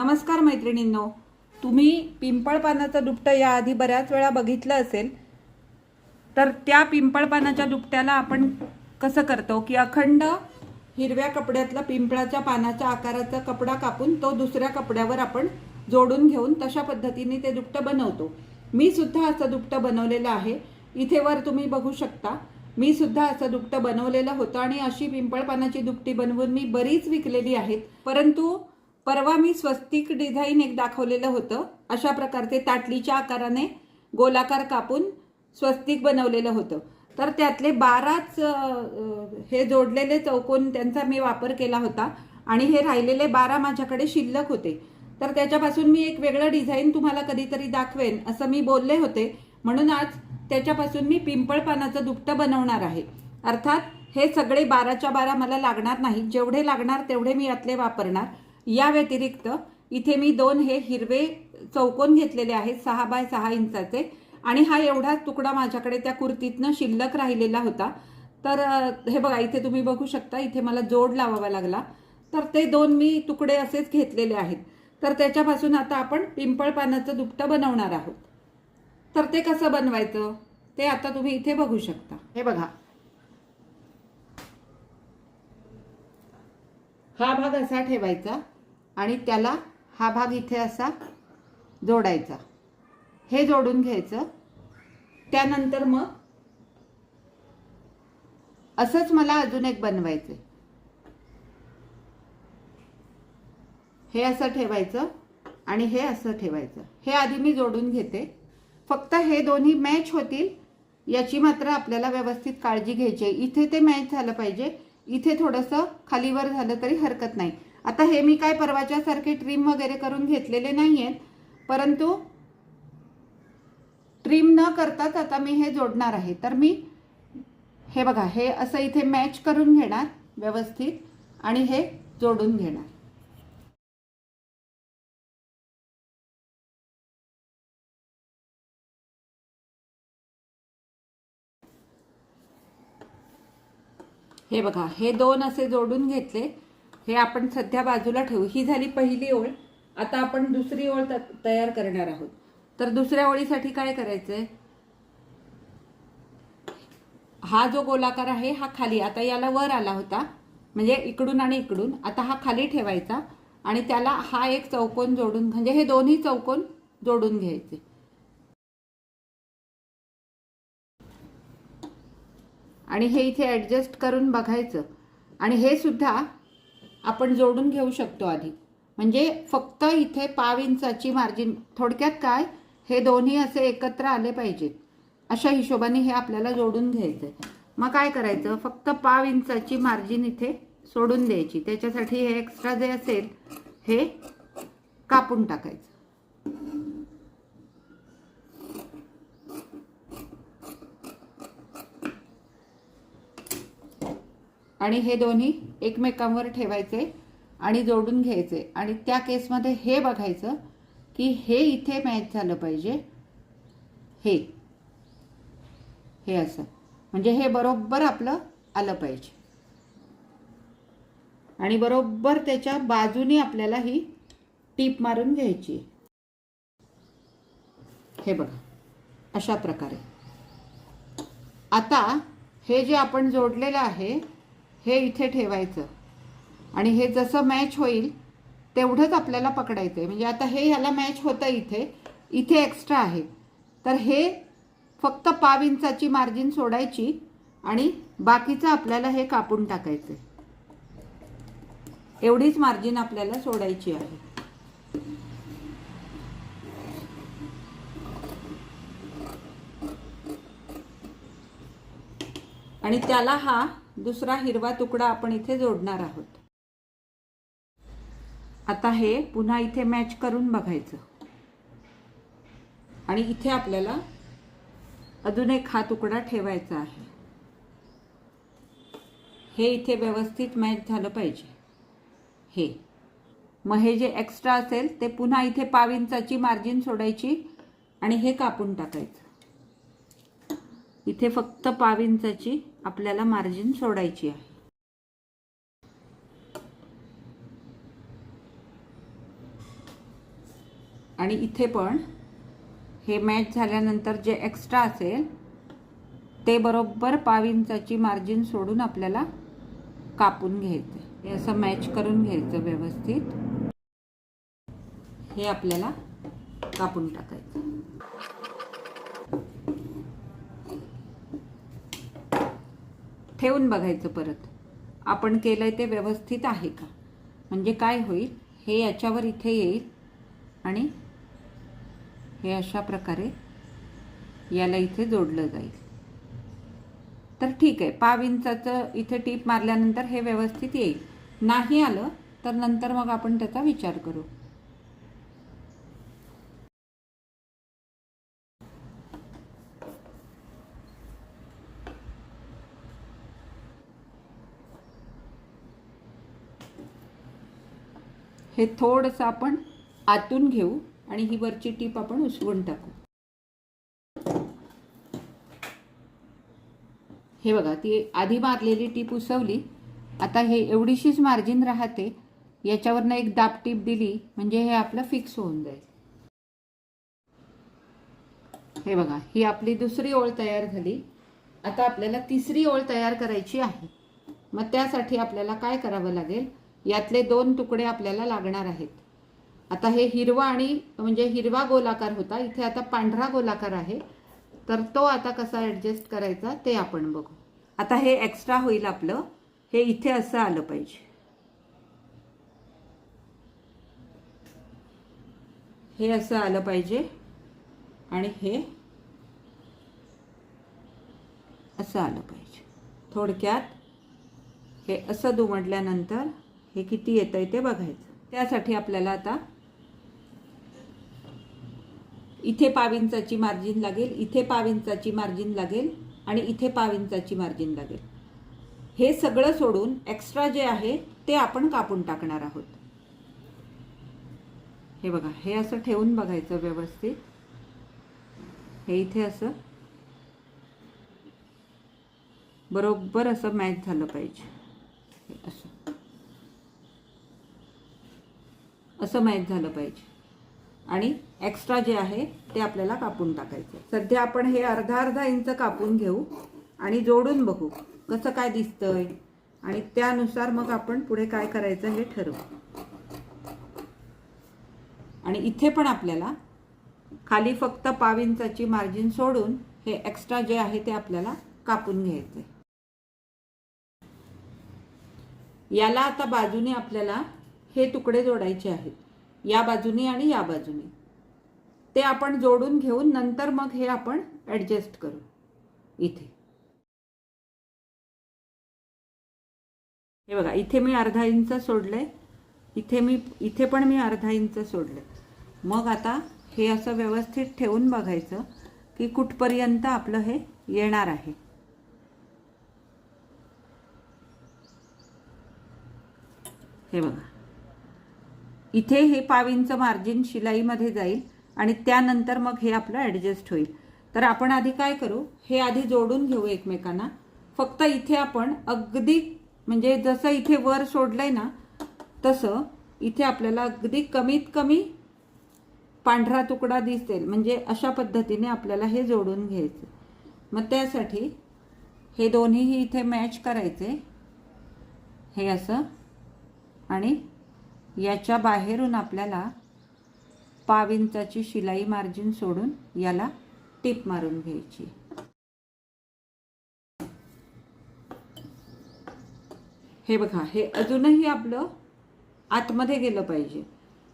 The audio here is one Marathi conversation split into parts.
नमस्कार मैत्रिणींनो. तुम्ही पिंपळ पानाचं दुपटं याआधी बऱ्याच वेळा बघितलं असेल तर त्या पिंपळ पानाच्या दुपट्याला आपण कसं करतो की अखंड हिरव्या कपड्यातला पिंपळाच्या पानाच्या आकाराचा कपडा कापून तो दुसऱ्या कपड्यावर आपण जोडून घेऊन तशा पद्धतीने ते दुपटं बनवतो. मी सुद्धा असं दुपटं बनवलेलं आहे. इथे वर तुम्ही बघू शकता. मी सुद्धा असं दुपटं बनवलेलं होतं आणि अशी पिंपळ पानाची दुपटी बनवून मी बरीच विकलेली आहेत. परंतु परवा मी स्वस्तिक डिझाईन एक दाखवलेलं होतं. अशा प्रकारचे ताटलीच्या आकाराने गोलाकार कापून स्वस्तिक बनवलेलं होतं. तर त्यातले बाराच हे जोडलेले चौकोन त्यांचा मी वापर केला होता आणि हे राहिलेले बारा माझ्याकडे शिल्लक होते. तर त्याच्यापासून मी एक वेगळं डिझाईन तुम्हाला कधीतरी दाखवेन असं मी बोलले होते. म्हणून आज त्याच्यापासून मी पिंपळ पानाचं दुपटं बनवणार आहे. अर्थात हे सगळे बाराच्या बारा मला लागणार नाही जेवढे लागणार तेवढे मी यातले वापरणार. या व्यतिरिक्त इथे मी दोन हे हिरवे चौकोन घेतलेले आहेत सहा बाय सहा इंचाचे. आणि हा एवढा तुकडा माझ्याकडे त्या कुर्तीतनं शिल्लक राहिलेला होता. तर हे बघा इथे तुम्ही बघू शकता इथे मला जोड लावावा लागला. तर ते दोन मी तुकडे असेच घेतलेले आहेत. तर त्याच्यापासून आता आपण पिंपळ पानाचं दुपटं बनवणार आहोत. तर ते कसं बनवायचं? ते आता तुम्ही इथे बघू शकता. हे बघा. हा भाग असा ठेवायचा. आणि त्याला हा भाग इथे असा जोडायचा. हे जोडून घ्यायचं. त्यानंतर मग असंच मला अजून एक बनवायचं हे असं ठेवायचं आणि हे असं ठेवायचं. हे आधी मी जोडून घेते. फक्त हे दोन्ही मॅच होतील याची मात्र आपल्याला व्यवस्थित काळजी घ्यायची आहे. इथे ते मॅच झालं पाहिजे. इथे थोडंसं खालीवर झालं तरी हरकत नाही. आता हे मी काय परवाच्या ट्रीम वगैरे करून घेतलेले नाही आहेत परंतु ट्रिम न करताच आता मी हे जोडणार आहे. तर मी हे बघा हे असं इथे मॅच करून घेणार व्यवस्थित आणि हे जोडून घेणार. हे बघा हे दोन असे जोडून घेतले. हे आपण सध्या बाजूला ठेवू. ही झाली पहिली ओळ. आता आपण दुसरी ओळ तयार करणार आहोत. तर दुसऱ्या ओळीसाठी काय करायचंय? हा जो गोलाकार आहे हा खाली. आता याला वर आला होता. म्हणजे इकडून आणि इकडून. आता हा खाली ठेवायचा. आणि त्याला हा एक चौकोन जोडून म्हणजे हे दोन्ही चौकोन जोडून घ्यायचे. आणि हे इथे ॲडजस्ट करून बघायचं. आणि हे सुद्धा आपण जोडून घेऊ शकतो आधी. म्हणजे फक्त इथे पाव इंचाची मार्जिन थोडक्यात काय? हे दोन्ही असे एकत्र आले पाहिजेत. अशा हिशोबाने हे आपल्याला जोडून घ्यायचं आहे मग काय करायचं? फक्त पाव इंचाची मार्जिन इथे सोडून द्यायची. त्याच्यासाठी हे एक्स्ट्रा जे असेल हे कापून टाकायचं. आणि हे दोन्ही एकमेकांवर ठेवायचे आणि जोडून घ्यायचे. आणि त्या केसमध्ये हे बघायचं की हे इथे मॅच झालं पाहिजे. हे. हे असं. म्हणजे हे बरोबर आपलं आलं पाहिजे. आणि बरोबर त्याच्या बाजूने आपल्याला ही टीप मारून घ्यायची. हे बघा. अशा प्रकारे. आता हे जे आपण जोडलेलं आहे हे इथे ठेवायचं. आणि हे जसं मॅच होईल तेवढंच आपल्याला पकडायचं आहे म्हणजे आता हे ह्याला मॅच होतं इथे. इथे एक्स्ट्रा आहे. तर हे फक्त पाव इंचाची मार्जिन सोडायची आणि बाकीचं आपल्याला हे कापून टाकायचं आहे एवढीच मार्जिन आपल्याला सोडायची आहे. आणि त्याला हा दुसरा हिरवा तुकडा आपण इथे जोडणार आहोत. आता हे पुन्हा इथे मॅच करून बघायचं. आणि इथे आपल्याला अजून एक हा तुकडा ठेवायचा आहे. हे इथे व्यवस्थित मॅच झालं पाहिजे. हे. मग हे जे एक्स्ट्रा असेल ते पुन्हा इथे पाव इंचाची मार्जिन सोडायची आणि हे कापून टाकायचं. इथे फक्त पाव इंचाची आपल्याला मार्जिन सोडायची आहे. आणि इथे पण हे मॅच झाल्यानंतर जे एक्स्ट्रा असेल ते बरोबर पाव इंचाची मार्जिन सोडून आपल्याला कापून घ्यायचं हे असं मॅच करून घ्यायचं व्यवस्थित. हे आपल्याला कापून टाकायचं. ठेवून बघायचं परत. आपण केलं आहे ते व्यवस्थित आहे का? म्हणजे काय होईल? हे याच्यावर इथे येईल आणि हे अशा प्रकारे याला इथे जोडलं जाईल. तर ठीक आहे. पाव इंचाचं इथे टीप मारल्यानंतर हे व्यवस्थित येईल. नाही आलं तर नंतर मग आपण त्याचा विचार करू. हे थोडंसं आपण आतून घेऊ आणि ही वरची टीप आपण उसवून टाकू. हे बघा ती आधी मारलेली टीप उसवली. आता हे एवढीशीच मार्जिन राहते याच्यावरनं एक दाब टीप दिली म्हणजे हे आपलं फिक्स होऊन जाईल. हे बघा ही आपली दुसरी ओळ तयार झाली. आता आपल्याला तिसरी ओळ तयार करायची आहे. मग त्यासाठी आपल्याला काय करावं लागेल? यातले दोन तुकडे आपल्याला लागणार आहेत. आता हे हिरवा आणि म्हणजे हिरवा गोलाकार होता इथे आता पांढरा गोलाकार आहे. तर तो आता कसा ॲडजस्ट करायचा ते आपण बघू. आता हे एक्स्ट्रा होईल आपलं. हे इथे असं आलं पाहिजे. हे असं आलं पाहिजे. आणि हे असं आलं पाहिजे. थोडक्यात हे असं दुमडल्यानंतर हे किती येतं आहे ते बघायचं. त्यासाठी आपल्याला आता इथे पाविंचाची मार्जिन लागेल इथे पाविंचाची मार्जिन लागेल आणि इथे पाविंचाची मार्जिन लागेल. हे सगळं सोडून एक्स्ट्रा जे आहे ते आपण कापून टाकणार आहोत. हे बघा हे असं ठेवून बघायचं व्यवस्थित. हे इथे असं बरोबर असं मॅच झालं पाहिजे. असं. असं माहीत झालं पाहिजे. आणि एक्स्ट्रा जे आहे ते आपल्याला कापून टाकायचं. सध्या आपण हे अर्धा अर्धा इंच कापून घेऊ आणि जोडून बघू कसं काय दिसतंय. आणि त्यानुसार मग आपण पुढे काय करायचं हे ठरवू. आणि इथे पण आपल्याला खाली फक्त पाव इंचाची मार्जिन सोडून हे एक्स्ट्रा जे आहे ते आपल्याला कापून घ्यायचे याला आता बाजूने आपल्याला हे तुकडे जोडायचे आहेत. या बाजूनी आणि या बाजूनी. ते आपण जोडून घेऊन नंतर मग हे आपण ॲडजस्ट करू. इथे. हे बघा इथे मी अर्धा इंच सोडलंय. इथे मी इथे पण मी अर्धा इंच सोडलंय. मग आता हे असं व्यवस्थित ठेवून बघायचं की कुठपर्यंत आपलं हे येणार आहे. हे बघा. इथे हे पाविंचं मार्जिन शिलाईमध्ये जाईल आणि त्यानंतर मग हे आपलं ॲडजस्ट होईल. तर आपण आधी काय करू? हे आधी जोडून घेऊ एकमेकांना. फक्त इथे आपण अगदी म्हणजे जसं इथे वर सोडलंय ना तसं इथे आपल्याला अगदी कमीत कमी पांढरा तुकडा दिसेल. म्हणजे अशा पद्धतीने आपल्याला हे जोडून घ्यायचं. मग त्यासाठी हे दोन्हीही इथे मॅच करायचे. हे असं आणि याच्या बाहेरून आपल्याला पाव इंचाची शिलाई मार्जिन सोडून याला टीप मारून घ्यायची. हे बघा हे अजूनही आपलं आतमध्ये गेलं पाहिजे.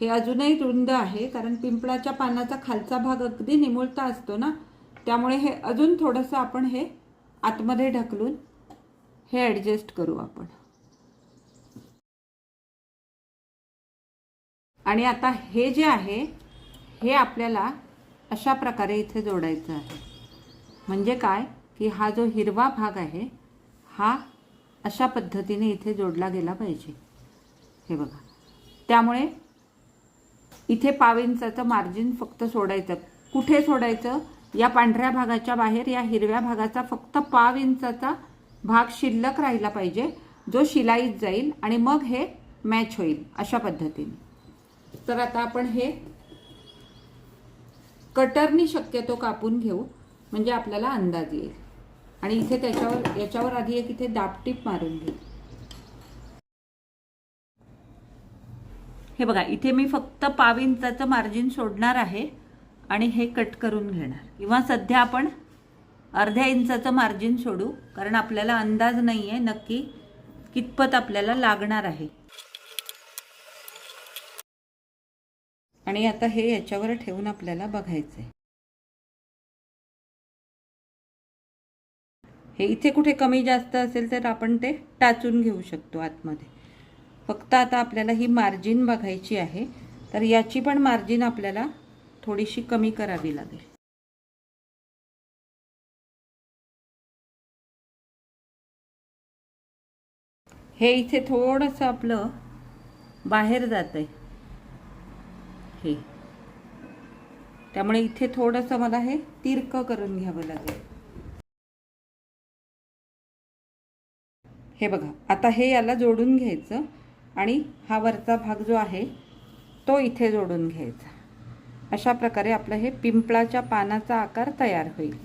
हे अजूनही रुंद आहे कारण पिंपळाच्या पानाचा खालचा भाग अगदी निमुळता असतो ना त्यामुळे हे अजून थोडंसं आपण हे आतमध्ये ढकलून हे ॲडजस्ट करू आपण. आणि आता हे जे आहे हे आपल्याला अशा प्रकारे इथे जोडायचं आहे. म्हणजे काय? की हा जो हिरवा भाग आहे हा अशा पद्धतीने इथे जोडला गेला पाहिजे. हे बघा. त्यामुळे इथे पाविंचाचं मार्जिन फक्त सोडायचं. कुठे सोडायचं? या पांढऱ्या भागाच्या बाहेर या हिरव्या भागाचा फक्त पाव इंचाचा भाग शिल्लक राहिला पाहिजे जो शिलाईत जाईल आणि मग हे मॅच होईल अशा पद्धतीने. तर आता आपण हे कटरनी शक्यतो कापून घेऊ म्हणजे आपल्याला अंदाज येईल. आणि इथे त्याच्यावर याच्यावर आधी एक इथे दापटीप मारून घेऊ हे बघा इथे मी फक्त पाव इंचाचं मार्जिन सोडणार आहे आणि हे कट करून घेणार. किंवा सध्या आपण अर्ध्या इंचाचं मार्जिन सोडू कारण आपल्याला अंदाज नाही आहे नक्की कितपत आपल्याला लागणार आहे. आणि आता हे याच्यावर ठेवून आपल्याला बघायचं आहे हे इथे कुठे कमी जास्त असेल तर आपण ते टाचून घेऊ शकतो आतमध्ये. फक्त आता आपल्याला ही मार्जिन बघायची आहे तर याची पण मार्जिन आपल्याला थोडीशी कमी करावी लागेल. हे इथे थोडंसं आपलं बाहेर जात आहे हे त्यामुळे इथे थोडंसं मला हे तिरकं करून घ्यावं लागेल. हे बघा आता हे याला जोडून घ्यायचं आणि हा वरचा भाग जो आहे तो इथे जोडून घ्यायचा. अशा प्रकारे आपलं हे पिंपळाच्या पानाचा आकार तयार होईल.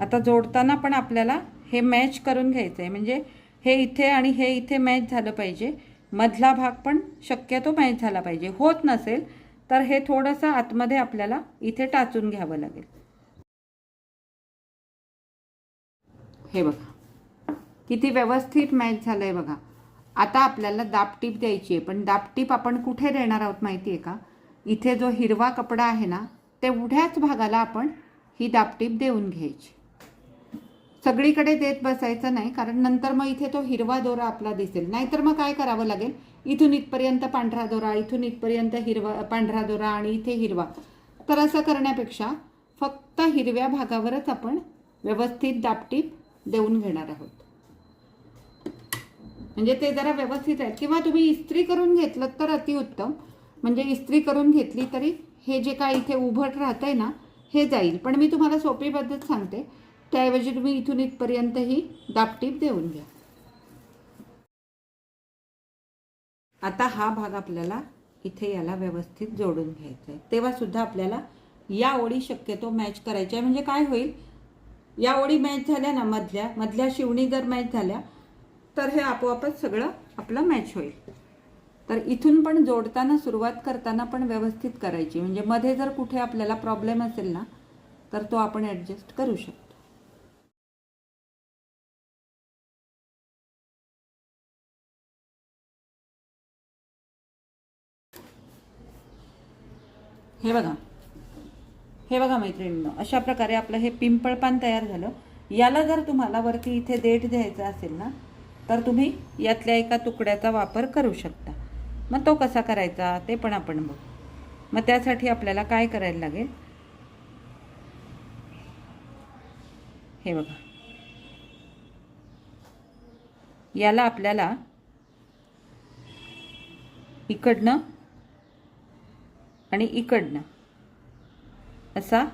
आता जोडताना पण आपल्याला हे मॅच करून घ्यायचं आहे म्हणजे हे इथे आणि हे इथे मॅच झालं पाहिजे. मधला भाग पण शक्यतो मॅच झाला पाहिजे. होत नसेल तर हे थोडंसं आतमध्ये आपल्याला इथे टाचून घ्यावं लागेल. हे बघा. किती व्यवस्थित मॅच झालं आहे बघा. आता आपल्याला दापटीप द्यायची आहे पण दापटीप आपण कुठे देणार आहोत माहिती आहे का? इथे जो हिरवा कपडा आहे ना तेवढ्याच भागाला आपण ही दापटीप देऊन घ्यायची. सगळीकडे देत बसायचं नाही कारण नंतर मग इथे तो हिरवा दोरा आपला दिसेल. नाहीतर मग काय करावं लागेल? इथून इथपर्यंत पांढरा दोरा इथून इथपर्यंत हिरवा पांढरा दोरा आणि इथे हिरवा. तर असं करण्यापेक्षा फक्त हिरव्या भागावरच आपण व्यवस्थित दापटीप देऊन घेणार आहोत. म्हणजे ते जरा व्यवस्थित आहे किंवा तुम्ही इस्त्री करून घेतलं तर अतिउत्तम म्हणजे इस्त्री करून घेतली तरी हे जे काय इथे उभट राहतंय ना हे जाईल. पण मी तुम्हाला सोपी पद्धत सांगते. त्याऐवजी तुम्ही इथून इथपर्यंत ही दापटीप देऊन घ्या. आता हा भाग आपल्याला इथे याला व्यवस्थित जोडून घ्यायचा आहे तेव्हासुद्धा आपल्याला या ओळी शक्यतो मॅच करायच्या म्हणजे काय होईल? या ओळी मॅच झाल्या ना मधल्या मधल्या शिवणी जर मॅच झाल्या तर हे आपोआपच सगळं आपलं मॅच होईल. तर इथून पण जोडताना सुरुवात करताना पण व्यवस्थित करायची. म्हणजे मध्ये जर कुठे आपल्याला प्रॉब्लेम असेल ना तर तो आपण ॲडजस्ट करू शकतो. हे बघा. हे बघा मैत्रिणींनो अशा प्रकारे आपलं हे पिंपळ पान तयार झालं. याला जर तुम्हाला वरती इथे देठ द्यायचा असेल ना तर तुम्ही यातल्या एका तुकड्याचा वापर करू शकता. मग तो कसा करायचा ते पण आपण बघू. मग त्यासाठी आपल्याला काय करायला लागेल? हे बघा. याला आपल्याला इकडनं आणि इकडनं. असा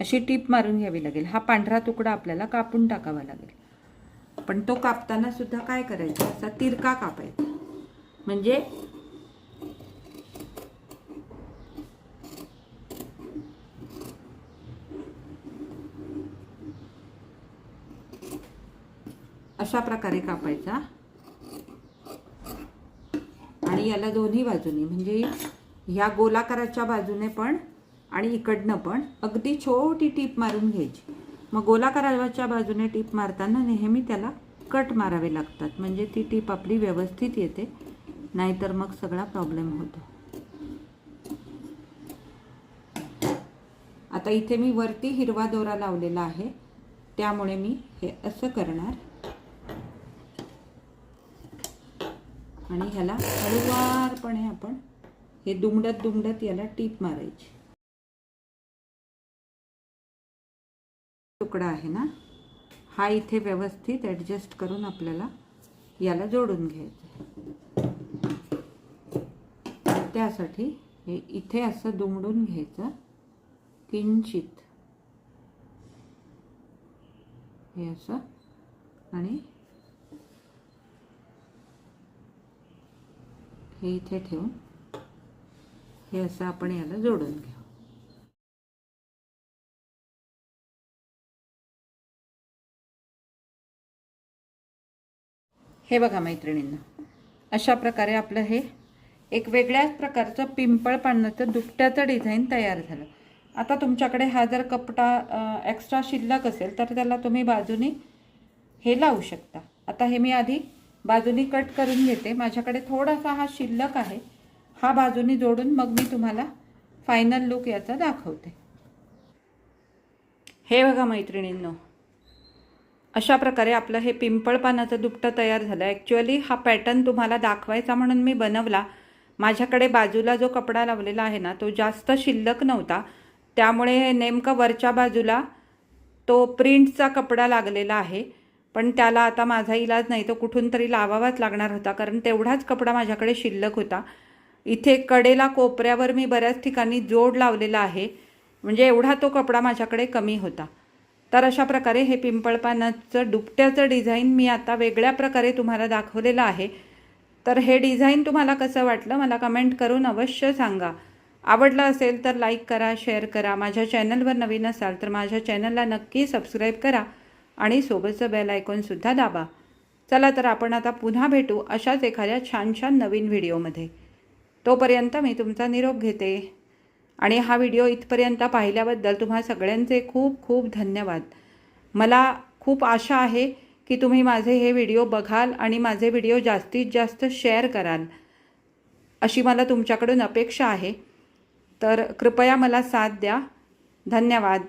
अशी टीप मारून घ्यावी लागेल. हा पांढरा तुकडा आपल्याला कापून टाकावा लागेल. पण तो कापताना सुद्धा काय करायचा? असा तिरका कापायचा. म्हणजे अशा प्रकारे कापायचा. याला दोन्ही बाजूनी म्हणजे ह्या गोलाकाराच्या बाजूने पण आणि इकडनं पण अगदी छोटी टीप मारून घ्यायची. मग गोलाकाराच्या बाजूने टीप मारताना नेहमी त्याला कट मारावे लागतात. म्हणजे ती टीप आपली व्यवस्थित येते नाहीतर मग सगळा प्रॉब्लेम होतो. आता इथे मी वरती हिरवा दोरा लावलेला आहे. त्यामुळे मी हे असं करणार. आणि ह्याला हळूवारपणे आपण हे दुमडत दुमडत याला टीप मारायची. तुकडा आहे ना? हा इथे व्यवस्थित ॲडजस्ट करून आपल्याला याला जोडून घ्यायचं त्यासाठी हे इथे असं दुमडून घ्यायचं. किंचित. हे असं आणि हे इथे ठेवून हे असं आपण याला जोडून घेऊ. हे बघा मैत्रिणींना अशा प्रकारे आपलं हे एक वेगळ्याच प्रकारचं पिंपळ पाण्याचं दुपट्याचं डिझाईन तयार झालं. आता तुमच्याकडे हा जर कपडा एक्स्ट्रा शिल्लक असेल तर त्याला तुम्ही बाजूने हे लावू शकता. आता हे मी आधी बाजूनी कट करून घेते. माझ्याकडे थोडासा हा शिल्लक आहे. हा बाजूनी जोडून मग मी तुम्हाला फायनल लुक याचा दाखवते. हे बघा मैत्रिणींनो अशा प्रकारे आपलं हे पिंपळ पानाचं दुपटं तयार झालं. ॲक्च्युअली हा पॅटर्न तुम्हाला दाखवायचा म्हणून मी बनवला. माझ्याकडे बाजूला जो कपडा लावलेला आहे ना तो जास्त शिल्लक नव्हता. त्यामुळे नेमकं वरच्या बाजूला तो प्रिंटचा कपडा लागलेला आहे. पण त्याला आता माझा इलाज नाही तो कुठून तरी लावावाच लागणार होता कारण तेवढाच कपडा माझ्याकडे शिल्लक होता. इथे कडेला कोपऱ्यावर मी बऱ्याच ठिकाणी जोड लावलेला आहे म्हणजे एवढा तो कपडा माझ्याकडे कमी होता. तर अशा प्रकारे हे पिंपळपानाचं दुपट्याचं डिझाईन मी आता वेगळ्या प्रकारे तुम्हाला दाखवलेलं आहे. तर हे डिझाईन तुम्हाला कसं वाटलं मला कमेंट करून अवश्य सांगा. आवडलं असेल तर लाईक करा शेअर करा. माझ्या चॅनलवर नवीन असाल तर माझ्या चॅनलला नक्की सबस्क्राईब करा. आणि सोबतचं बेल आयकॉनसुद्धा दाबा. चला तर आपण आता पुन्हा भेटू अशाच एखाद्या छान छान नवीन व्हिडिओमध्ये तोपर्यंत मी तुमचा निरोप घेते. आणि हा व्हिडिओ इथपर्यंत पाहिल्याबद्दल तुम्हा सगळ्यांचे खूप खूप धन्यवाद. मला खूप आशा आहे की तुम्ही माझे हे व्हिडिओ बघाल आणि माझे व्हिडिओ जास्तीत जास्त शेअर कराल. अशी मला तुमच्याकडून अपेक्षा आहे. तर कृपया मला साथ द्या. धन्यवाद.